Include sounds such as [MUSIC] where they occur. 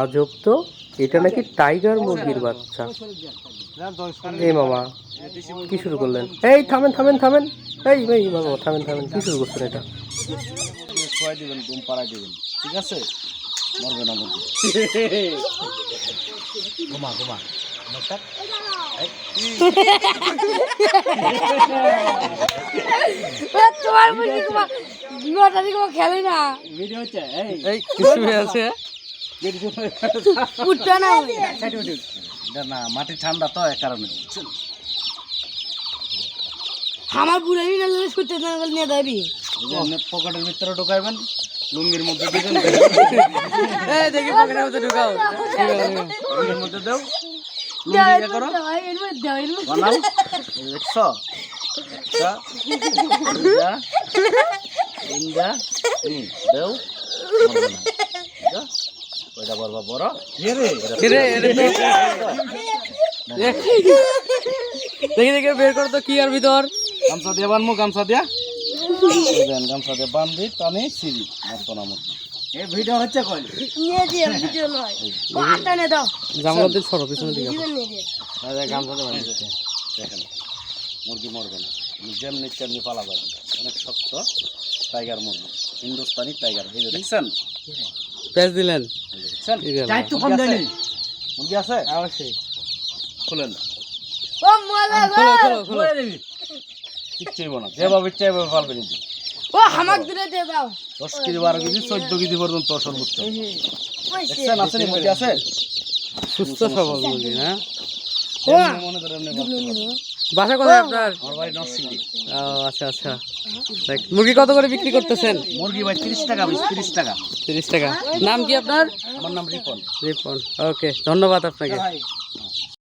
আজব তো এটা নাকি টাইগার মুরগির বাচ্চা? এই মামা কি শুরু করলেন? এই থামেন থামেন থামেন। এই এই মামা থামেন থামেন কি শুরু করছেন এটা? ছয় দিবেন ঘুম পাড়াই দিবেন ঠিক আছে মরবে না মুরগি ঘুমা ঘুমা তোমার খেলে না। ভিডিও হচ্ছে এই এই কিছু আছে? না মাটি ঠান্ডা তো এক কারণে। আমার বুড়াই না না নিয়ে যাবি। পকেটের ভিতরে ঢুকাইবেন লুঙ্গির মধ্যে [LAUGHS] দিবেন। এই দেখি পকেটের মধ্যে ঢুকাও। লুঙ্গির মধ্যে দেও। লুঙ্গি করো। বানাও। দেখছ দেও? কয়টা বড়? বড় এটা দেখি দেখি বের করো তো কি আর ভিতর? গামছা দিয়ে বানবো গামছা দিয়া। গামছা দিয়ে বান্ধি টানি সিঁড়ি মতো না মতো ভিডিও হচ্ছে কই? নিয়ে দিয়ে ভিডিও নয়। পাটা নে দাও। জামার সরো পিছনের দিকে দিবেন গামছা দিয়ে বান্ধি দেখেন মুরগি মরবে না। যেমনি তেমনি পালা যাবে অনেক শক্ত টাইগার মুরগি। হিন্দুস্তানি টাইগার দেখছেন প্যাচ দিলেন। যে দেখছেন এই গেল। মুরগি আছে? আছে? অবশ্যই। খুলেন। ও মজা খোলো খোলো খোলো। কিচ্ছু হইব না। যেভাবে ইচ্ছা এভাবে পালবে কিন্তু ও হামাক দূরে দিয়ে দাও দশ কেজি বারো কেজি চোদ্দ কেজি পর্যন্ত সর্বোচ্চ। দেখছেন আছে নি মুরগি আছে? সুস্থ সবল মুরগি না মনে করেন। বাসা কোথায় আপনার? আমার বাড়ি নরসিংদী ও আচ্ছা আচ্ছা। মুরগি কত করে বিক্রি করতেছেন? মুরগি ভাই তিরিশ টাকা পিস তিরিশ টাকা। তিরিশ টাকা। নাম কি আপনার? আমার নাম রিপন। রিপন ওকে ধন্যবাদ আপনাকে।